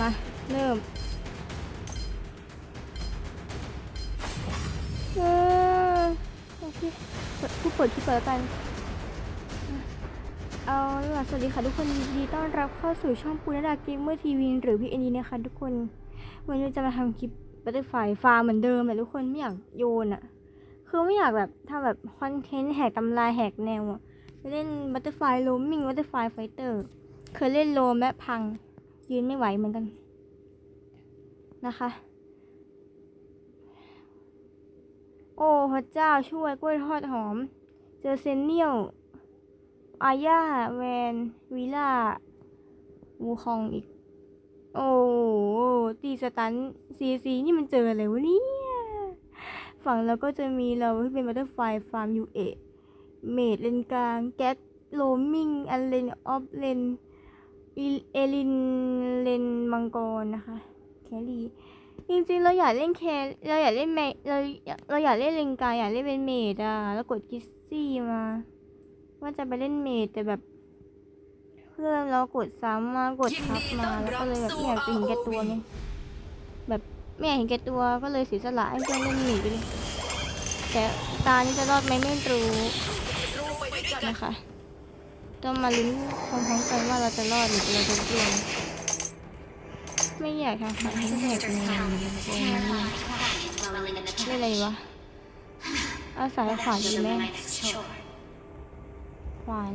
มา เริ่มเออโอเคผู้เปิดที่เปิดกัน เอาล่ะสวัสดีค่ะทุกคนยินดีต้อนรับเข้าสู่ช่องปูนดาเกมเมอร์ทีวีหรือพี่เอ็นดีนะคะทุกคน วันนี้จะมาทำคลิปบัตเตอร์ไฟฟาร์มเหมือนเดิมแหละทุกคนไม่อยากโยนอะคือไม่อยากแบบทำแบบคอนเทนต์แหกตำราแหกแนวอะไปเล่นบัตเตอร์ไฟโลมิงบัตเตอร์ไฟไฟเตอร์เคยเล่นโลมและพัง ยืนไม่ไหวเหมือนกันนะคะ โอ้พระเจ้าช่วยกล้วยทอดหอม เจอเซนเนียลอาญาแวนวิล่าวูคองอีก โอ้ตีสตันซีซีนี่มันเจออะไรวะเนี่ยฝั่งเราก็จะมีเราที่เป็นบัตเตอร์ไฟฟาร์มยูเอเมดเลนกลาง แก๊กโลมิงอันเลนออฟเลน เอลินเลนมังกรนะคะแครี่จริงๆเราอยากเล่นแคร์เราอยากเล่นเมดเราเราอยากเล่นเลนกลางอยากเล่นเป็นเมดอะแล้วกดกิซซี่มา ว่าจะไปเล่นเมดแต่แบบเพื่อนเรากดซ้ำมากดทับมาแล้วก็เลยแบบไม่อยากจะเห็นแก่ตัวไงแบบไม่อยากเห็นแก่ตัวก็เลยเสียสละให้เพื่อนเล่นเมดไปเลยแต่ตานี้จะรอดไหมไม่รู้นะคะ ต้องมาลุ้นพร้อมๆกันว่าเราจะรอดหรือเราจะร่วงไม่อยากทำค่ะไม่อยากเป็นงไม่อะไรวะเอาสายขวานดีไหมขวาน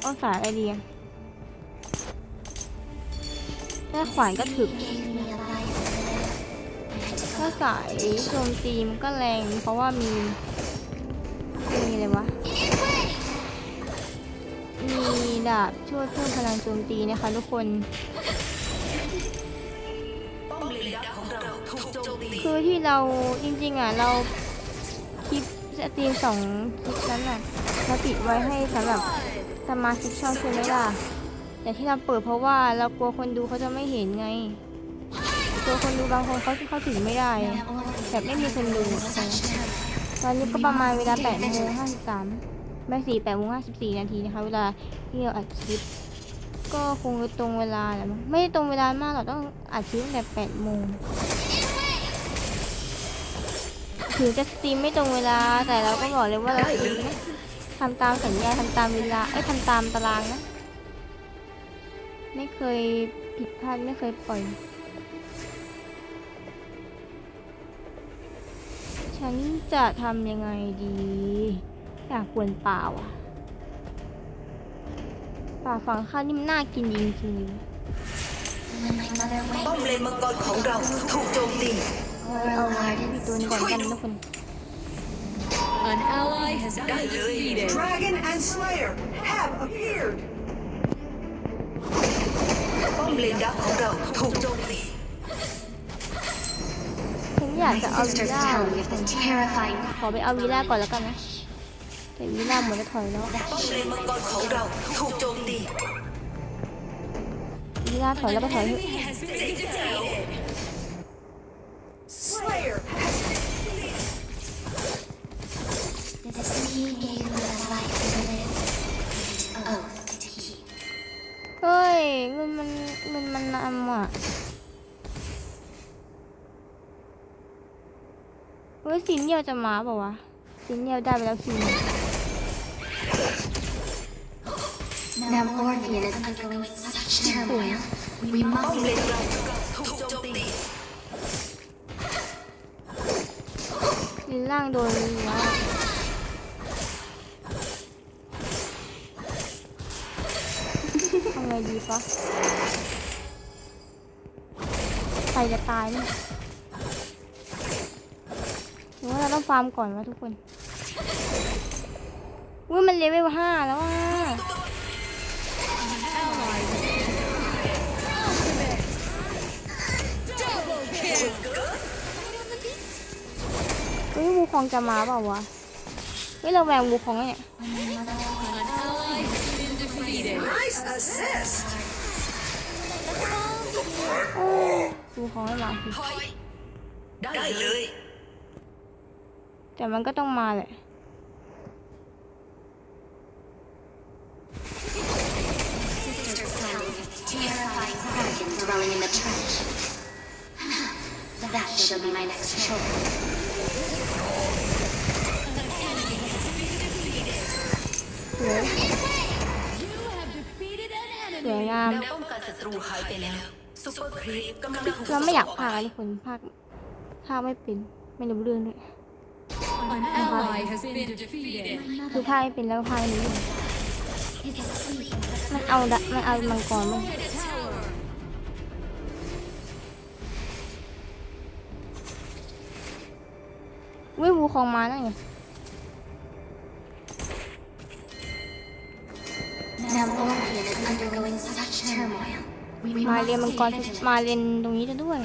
เอาสายอะไรดีอะถ้าขวานก็ถึกถ้าสายโจมตีมันก็แรงเพราะว่ามี มีอะไรวะ มีดาบช่วยเพิ่มพลังโจมตีนะคะทุกคน คือที่เราจริงๆอะเราคลิปสตรีมสองคลิปนั้นอะเราปิดไว้ให้สำหรับสมาชิกช่องใช่ไหมล่ะแต่ที่เราเปิดเพราะว่าเรากลัวคนดูเขาจะไม่เห็นไงกลัวคนดูบางคนเขาเข้าถึงไม่ได้แบบไม่มีคนดูใช่ไหม ตอนนี้ก็ประมาณเวลา8โมง53ไม่สี่8โมง54 นาทีนะคะ เวลาที่เราอัดคลิป ก็คงจะตรงเวลาแหละมั้งไม่ได้ตรงเวลามากหรอกต้องอัดคลิปตั้งแต่8โมงถึงจะสตรีมไม่ตรงเวลาแต่เราก็บอกเลยว่าเราสตรีมนะทำตามสัญญาทำตามเวลาไอ้ยทำตามตารางนะ ไม่เคยผิดพลาดไม่เคยปล่อย ฉันจะทำยังไงดี อยากกวนป่าว่ะป่าฝั่งข้างนี่มันน่ากินจริงป้อมเลนมังกรของเราถูกโจมตีๆเอาเอาไว้ที่ตัวนี้ก่อนกันนะคน An ally has been defeated. Dragon and Slayer have appeared ป้อมเลนดักของเราถูกโจมตีฉัน อยากจะเอาวีล่า terrifying ขอไปเอาวีล่าก่อนแล้วกันนะแต่วีล่าหมดจะถอยแล้วป้อมเลนมังกรของเราถูกโจมตีวีล่าถอยแล้วก็ถอย สินเนียวจะมาเปล่าวะสินเนียวได้ไปแล้วคิวหนึ่ง Now Orpheus is undergoing such turmoil. We ป้อม must เลนเราถูกโจมตีลินล่างโดนแล้วทำไงดีฟะใครจะตายเนี่ยหรือ ว่าเราต้องฟาร์มก่อนวะทุกคนอุ้ยมันเลเวลห้าแล้วอะเฮ้ยวูคองจะมาเปล่าวะเฮ้ยเราแวงวูคองเนี่ย An ally has been defeated. Nice assist วูคองไม่มาสิได้เลย แต่มันก็ต้องมาแหละสวยงามเราไม่อยากพาคนภาคภาคไม่เป็น ไม่รู้เรื่องด้วย An ally has been defeated. คือพากย์ไม่เป็นแล้วก็พากย์ไม่รู้เรื่อง Is asleep. มันเอาดะมันเอามังกรมั้ง A tower. วิวูคองมานั่นไง Now Lorien is undergoing such turmoil. We มาเรียน must มัง stay กร vigilant. มาเรียนตรงนี้จะด้วย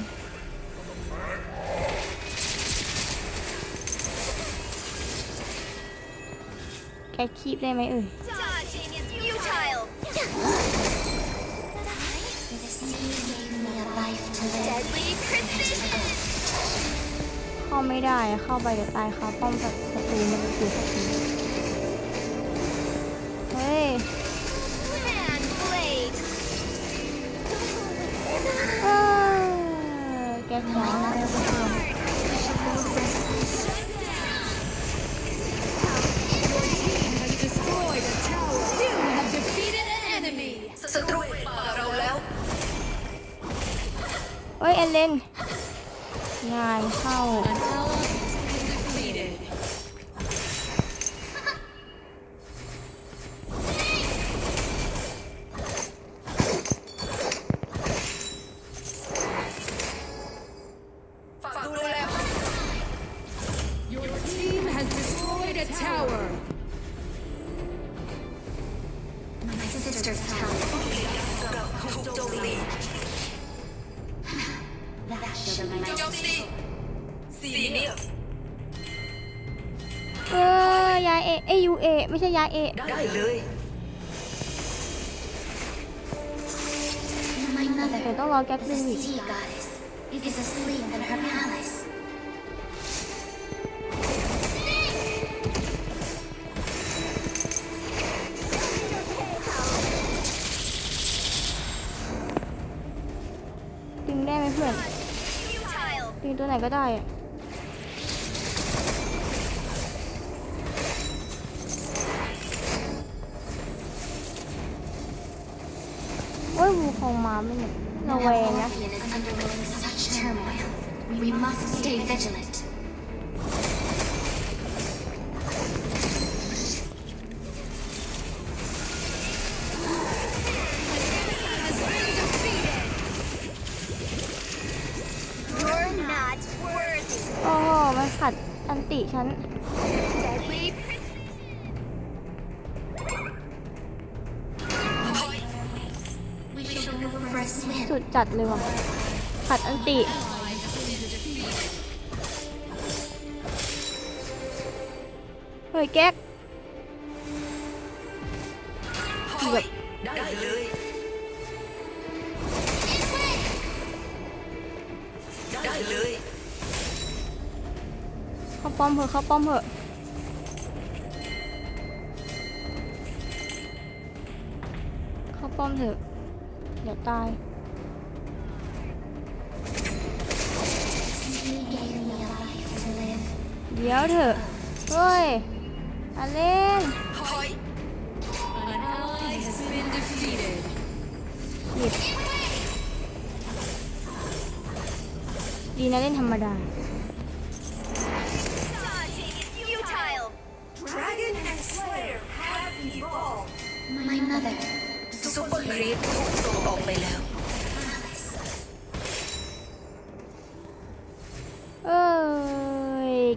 แกคีบได้ไหมเอ่ยเข้าไม่ได้เข้าไปเดี๋ยวตายคาป้อมกับศัตรูมันจะเสียสักทีเฮ้ยแกจ๋า เฮ้ยเอเลนงานเข้า เอเอยยูเอไม่ใช่ยายเอได้เลย My เดี๋ยว mother, ต้องรอแก๊ป the ดึงอีก sea goddess, is asleep in her palace. ดึงได้ไหมเพื่อนดึงตัวไหนก็ได้อะ คองมาไม่เนี่ยระแวงนะ Lorien is undergoing such turmoil. We must stay vigilant. ดจัดเลยว่ะขัดอันติเฮ้ยแก๊กหอยได้เลยได้เลยเข้าป้อมเถอะเข้าป้อมเถอะเข้าป้อมเถอะเดี๋ยวตาย เดี๋ยวเถอะ เฮ้ยอาเล่นหอย An ally has been defeated. หยิบดีนะเล่นธรรมดา Dragon and Slayer have evolved My mother, ซูเปอร์ครีปถูกส่งออกไปแล้ว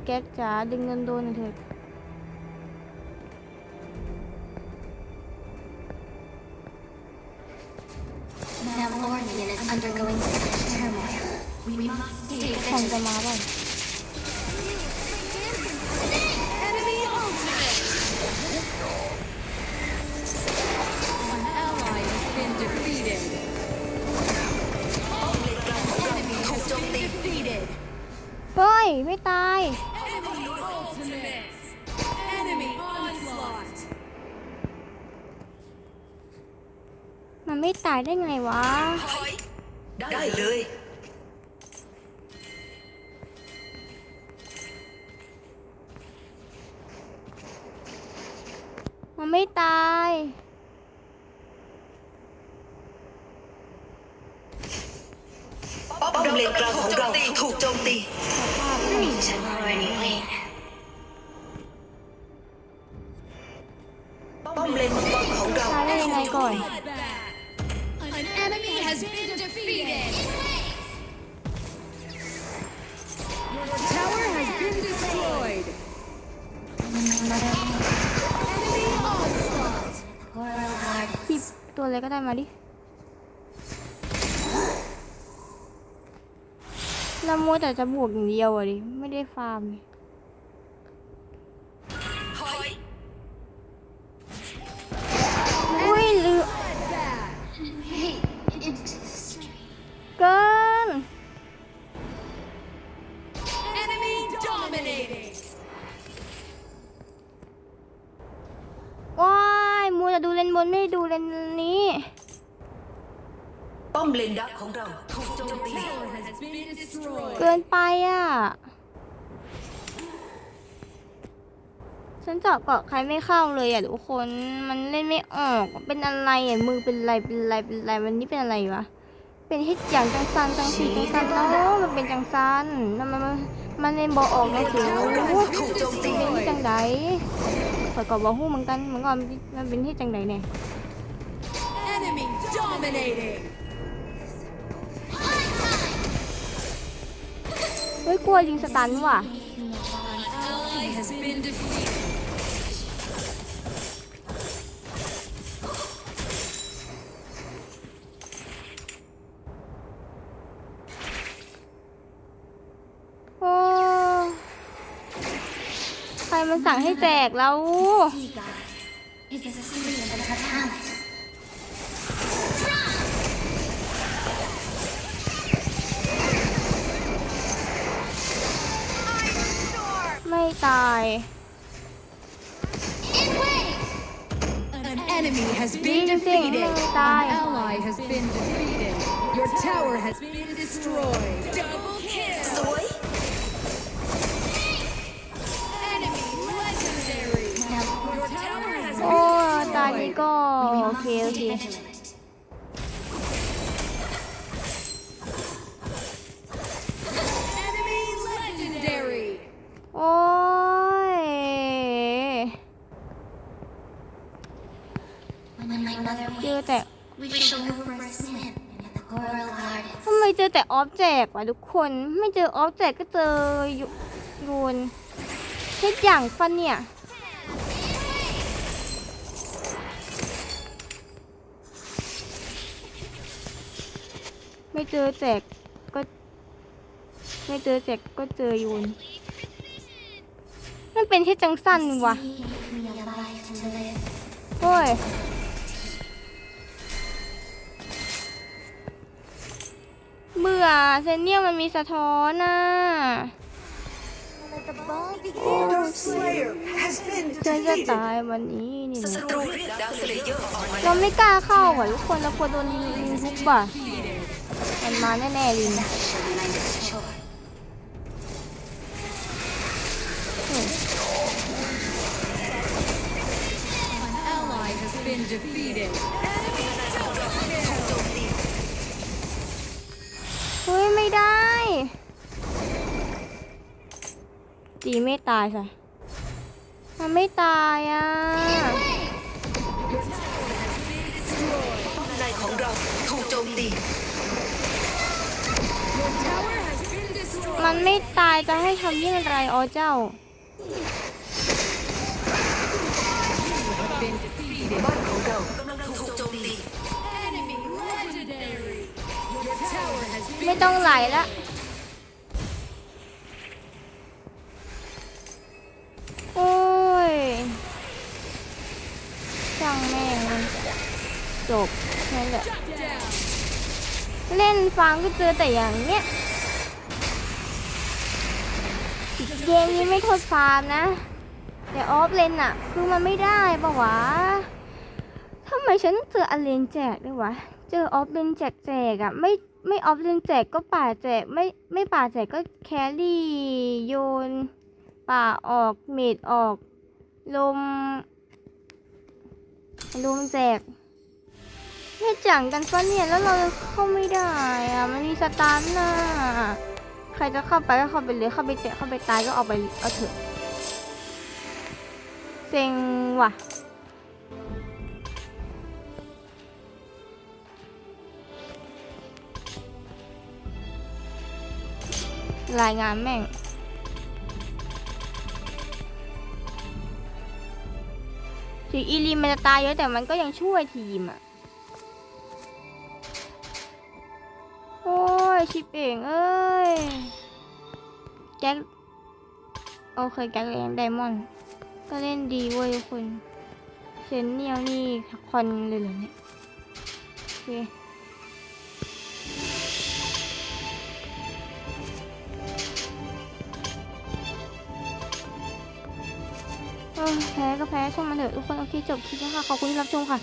แก๊กจ๋าดึงเงินโดนหน่อยเถอะ now Lorien is undergoing such turmoil. We must stay ของจะ vigilant. มาบ้าง Enemy ultimate. An ally has been defeated. ถูกโจมตี Defeated. เฮ้ย ไม่ตาย ไม่ตายได้ไงวะหอยได้เลย มันไม่ตายป้อมเลนกลางของเราถูกโจมตีฉัน already win. ป้อมเลนมังกรของเราตายได้ยังไงก่อน An enemy has been defeated. Your tower has been destroyed. Enemy onslaught. Coral Guard คลิปตัวอะไรก็ได้มาดิเรามัวแต่จะบวกอย่างเดียวอะดิ ไม่ได้ฟาร์มเป้อมเลนดักของเราถูกโจมตีเกินไปอะ ฉันเจาะเกาะใครไม่เข้าเลยอะทุกคน มันเล่นไม่ออก เป็นอะไรอะ มือเป็นไร เป็นไร เป็นไร วันนี้เป็นอะไรวะ เป็นเฮ็ดอย่างจังซันจังสีจังซันเนาะมันเป็นจังซันมันมันมันมันเล่นบอออกนะสิวถูกโจมตีเป็นที่จังใดข่อยก็บอกฮู้เหมือนกันเหมือนกันมันเป็นที่จังใดเนี่ย เฮ้ยกลัวยิงสตันว่ะโอ้ใครมันสั่งให้แจกแล้ว ตาย An enemy has been Ding, ding, defeated. no, An die. ally has been defeated. Your tower has been destroyed. Double kill. สวย Enemy legendary. Now, Your tower has โอ้ been ตายนี้ destroyed. ก็ we โอ must เค โอ be เค อออฟแจกว่ะทุกคนไม่เจอออฟแจกก็เจอโยโยนเฮ็ดอย่างฟันเนี่ยไม่เจอแจกก็ ไม่เจอแจกก็เจอโยนมันเป็นที่จังสั้นวะโอ้ย เบื่อเซนเนียมันมีสะท้อนน่ะโอ้ฉันจะตายวันนี้นี่เราไม่กล้าเข้าอะทุกคนเรากลัวโดนลิงทุบอะมันมาแน่ๆลิง Shall ตีไม่ตายค่ะ มันไม่ตายอะ ป้อมในของเราถูกโจมตี Your tower has been destroyed. มันไม่ตายจะให้ทำยิ่งไรอ๋อเจ้า Been defeated. บ้านของเรากำลังถูกโจมตี Enemy legendary. Your tower has ไม่ been ต้องไหลละ โอ้ย ช่างแม่งมันจบแค่นั้นแหละเล่นฟังก็เจอแต่อย่างเนี้ยเกมนี้ไม่โทษฟาร์มนะ แต่ออฟเลนอะคือมันไม่ได้ปะวะทำไมฉันต้องเจออเลนแจกด้วยวะ เจอออฟเลนแจกแจกอะไม่ไม่ออฟเลนแจกก็ป่าแจกไม่ไม่ป่าแจกก็แครี่โยน ป่าออกเมดออก ลม ลมแจกไม่จังกันปะเนี่ยแล้วเราเข้าไม่ได้อะมันมีสตาร์น่ะใครจะเข้าไปก็เข้าไปเลยเข้าไปแจกเข้าไปตายก็เอาไปเอาเถอะเซ็งว่ะรายงานแม่ง ถึงอีลีมันจะตายเยอะแต่มันก็ยังช่วยทีมอะ โอ้ย ชิปเองเอ้ยแก๊กโอเคแก๊กแรงไดมอนด์ก็เล่นดีเว้ยทุกคนเซนเนียลนี่คอนเลยเหรอเนี่ยโอเค แพ้ก็แพ้ช่างมันเถอะทุกคนโอเคจบคลิปแล้วค่ะขอบคุณที่รับชมค่ะ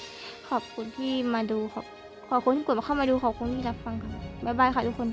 ขอบคุณที่มาดูขอบขอบคุณที่กดมาเข้ามาดูขอบคุณที่รับฟังค่ะบ๊ายบายค่ะทุกคน